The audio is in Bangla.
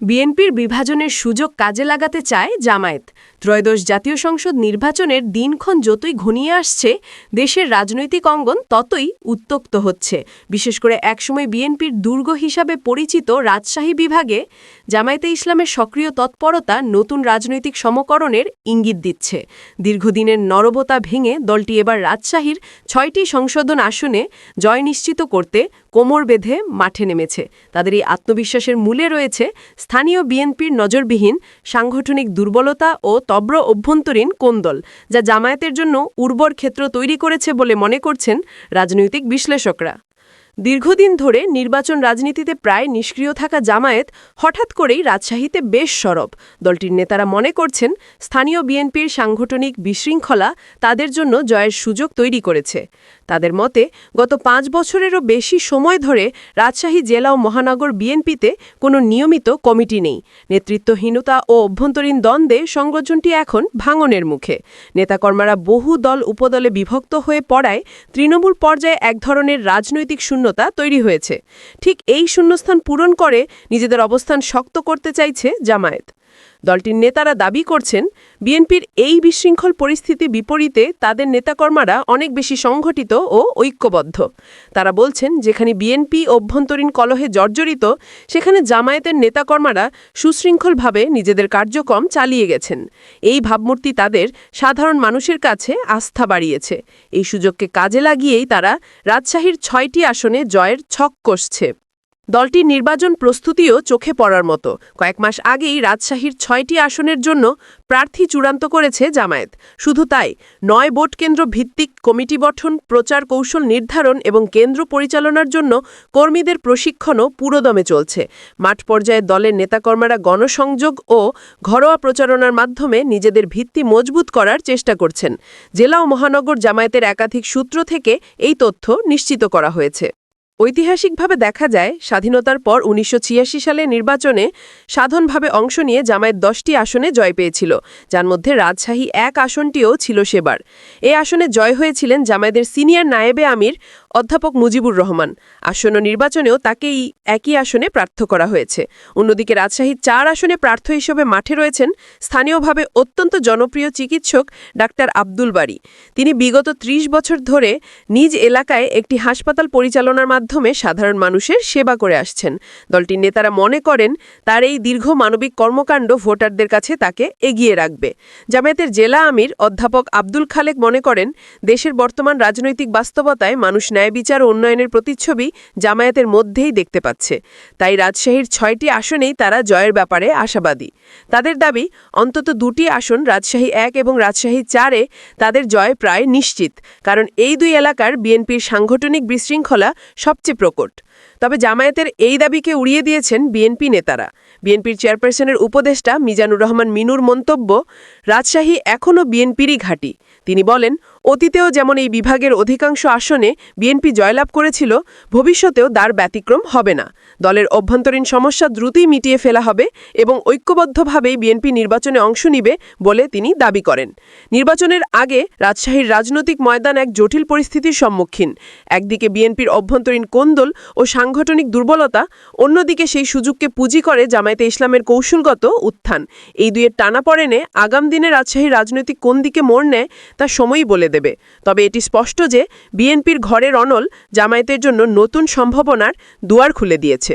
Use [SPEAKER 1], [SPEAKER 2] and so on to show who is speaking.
[SPEAKER 1] বিএনপির বিভাজনের সুযোগ কাজে লাগাতে চায় জামায়াত। ত্রয়োদশ জাতীয় সংসদ নির্বাচনের দিনক্ষণ যতই ঘনিয়ে আসছে, দেশের রাজনৈতিক অঙ্গন ততই উত্তক্ত হচ্ছে। বিশেষ করে একসময় বিএনপির দুর্গ হিসাবে পরিচিত রাজশাহী বিভাগে জামায়াতে ইসলামের সক্রিয় তৎপরতা নতুন রাজনৈতিক সমকরণের ইঙ্গিত দিচ্ছে। দীর্ঘদিনের নরবতা ভেঙে দলটি এবার রাজশাহীর ছয়টি সংশোধন আসনে জয় নিশ্চিত করতে কোমর বেঁধে মাঠে নেমেছে। তাদের এই আত্মবিশ্বাসের মূলে রয়েছে স্থানীয় বিএনপির নজরবিহীন সাংগঠনিক দুর্বলতা ও তব্র অভ্যন্তরীণ কোন্দল যা জামায়াতের জন্য উর্বর ক্ষেত্র তৈরি করেছে বলে মনে করছেন রাজনৈতিক বিশ্লেষকরা। দীর্ঘদিন ধরে নির্বাচন রাজনীতিতে প্রায় নিষ্ক্রিয় থাকা জামায়াত হঠাৎ করেই রাজশাহীতে বেশ সরব। দলটির নেতারা মনে করছেন, স্থানীয় বিএনপির সাংগঠনিক বিশৃঙ্খলা তাদের জন্য জয়ের সুযোগ তৈরি করেছে। তাদের মতে, গত পাঁচ বছরেরও বেশি সময় ধরে রাজশাহী জেলা ও মহানগর বিএনপিতে কোনো নিয়মিত কমিটি নেই। নেতৃত্বহীনতা ও অভ্যন্তরীণ দ্বন্দ্বে সংগঠনটি এখন ভাঙনের মুখে। নেতাকর্মারা বহু দল উপদলে বিভক্ত হয়ে পড়ায় তৃণমূল পর্যায়ে এক ধরনের রাজনৈতিক শূন্যতা তৈরি হয়েছে। ঠিক এই শূন্যস্থান পূরণ করে নিজেদের অবস্থান শক্ত করতে চাইছে জামায়াত। দলটির নেতারা দাবি করছেন, বিএনপির এই বিশৃঙ্খল পরিস্থিতি বিপরীতে তাদের নেতাকর্মারা অনেক বেশি সংগঠিত ও ঐক্যবদ্ধ। তারা বলছেন, যেখানে বিএনপি অভ্যন্তরীণ কলহে জর্জরিত, সেখানে জামায়াতের নেতাকর্মারা সুশৃঙ্খলভাবে নিজেদের কার্যক্রম চালিয়ে গেছেন। এই ভাবমূর্তি তাদের সাধারণ মানুষের কাছে আস্থা বাড়িয়েছে। এই সুযোগকে কাজে লাগিয়েই তারা রাজশাহীর ছয়টি আসনে জয়ের ছক কষছে। দলটির নির্বাচন প্রস্তুতিও চোখে পড়ার মতো। কয়েক মাস আগেই রাজশাহীর ছয়টি আসনের জন্য প্রার্থী চূড়ান্ত করেছে জামায়াত। শুধু তাই, নয় ভোট কেন্দ্র ভিত্তিক কমিটি গঠন, প্রচার কৌশল নির্ধারণ এবং কেন্দ্র পরিচালনার জন্য কর্মীদের প্রশিক্ষণও পুরোদমে চলছে। মাঠ পর্যায়ে দলের নেতাকর্মারা গণসংযোগ ও ঘরোয়া প্রচারণার মাধ্যমে নিজেদের ভিত্তি মজবুত করার চেষ্টা করছেন। জেলা ও মহানগর জামায়াতের একাধিক সূত্র থেকে এই তথ্য নিশ্চিত করা হয়েছে। ঐতিহাসিকভাবে দেখা যায়, স্বাধীনতার পর উনিশশো ছিয়াশি সালে নির্বাচনে সাধনভাবে অংশ নিয়ে জামায়াত দশটি আসনে জয় পেয়েছিল, যার মধ্যে রাজশাহী এক আসনটিও ছিল সেবার। এ আসনে জয় হয়েছিলেন জামায়াতের সিনিয়র নায়েবে আমির অধ্যাপক মুজিবুর রহমান। আসন্ন নির্বাচনেও তাকেই একই আসনে প্রার্থ করা হয়েছে। অন্যদিকে রাজশাহীর চার আসনে প্রার্থ হিসেবে মাঠে রয়েছেন স্থানীয়ভাবে অত্যন্ত জনপ্রিয় চিকিৎসক ডাক্তার আব্দুল বাড়ি তিনি বিগত ত্রিশ বছর ধরে নিজ এলাকায় একটি হাসপাতাল পরিচালনার মাধ্যমে সাধারণ মানুষের সেবা করে আসছেন। দলটির নেতারা মনে করেন, তার এই দীর্ঘ মানবিক কর্মকাণ্ড ভোটারদের কাছে তাকে এগিয়ে রাখবে। জামায়াতের জেলা আমির অধ্যাপক আব্দুল খালেক মনে করেন, দেশের বর্তমান রাজনৈতিক বাস্তবতায় মানুষ ন্যায় বিচার উন্নয়নের প্রতিচ্ছবি জামায়াতের মধ্যেই দেখতে পাচ্ছে। তাই রাজশাহীর ছয়টি আসনেই তারা জয়ের ব্যাপারে আশাবাদী। তাদের দাবি, অন্তত দুটি আসন রাজশাহী এক এবং রাজশাহী চারে তাদের জয় প্রায় নিশ্চিত, কারণ এই দুই এলাকার বিএনপির সাংগঠনিক বিশৃঙ্খলা সবচেয়ে প্রকট। তবে জামায়াতের এই দাবিকে উড়িয়ে দিয়েছেন বিএনপি নেতারা। বিএনপির চেয়ারপারসনের উপদেষ্টা মিজানুর রহমান মিনুর মন্তব্য, রাজশাহী এখনও বিএনপিরই ঘাঁটি। তিনি বলেন অতীতেও যেমন এই বিভাগের অধিকাংশ আসনে বিএনপি জয়লাভ করেছিল, ভবিষ্যতেও দ্বার ব্যতিক্রম হবে না। দলের অভ্যন্তরীণ সমস্যা দ্রুতই মিটিয়ে ফেলা হবে এবং ঐক্যবদ্ধভাবেই বিএনপি নির্বাচনে অংশ নিবে বলে তিনি দাবি করেন। নির্বাচনের আগে রাজশাহীর রাজনৈতিক ময়দান এক জটিল পরিস্থিতির সম্মুখীন। একদিকে বিএনপির অভ্যন্তরীণ কোন্দল ও সাংগঠনিক দুর্বলতা, অন্যদিকে সেই সুযোগকে পুঁজি করে জামায়াতে ইসলামের কৌশলগত উত্থান। এই দুয়ের টানাপড়েনে আগাম দিনে রাজশাহীর রাজনৈতিক কোন দিকে মোড় নেয় তা সময়ই বলে দেবে। তবে এটি স্পষ্ট যে বিএনপির ঘরের অনল জামায়াতের জন্য নতুন সম্ভাবনার দুয়ার খুলে দিয়েছে।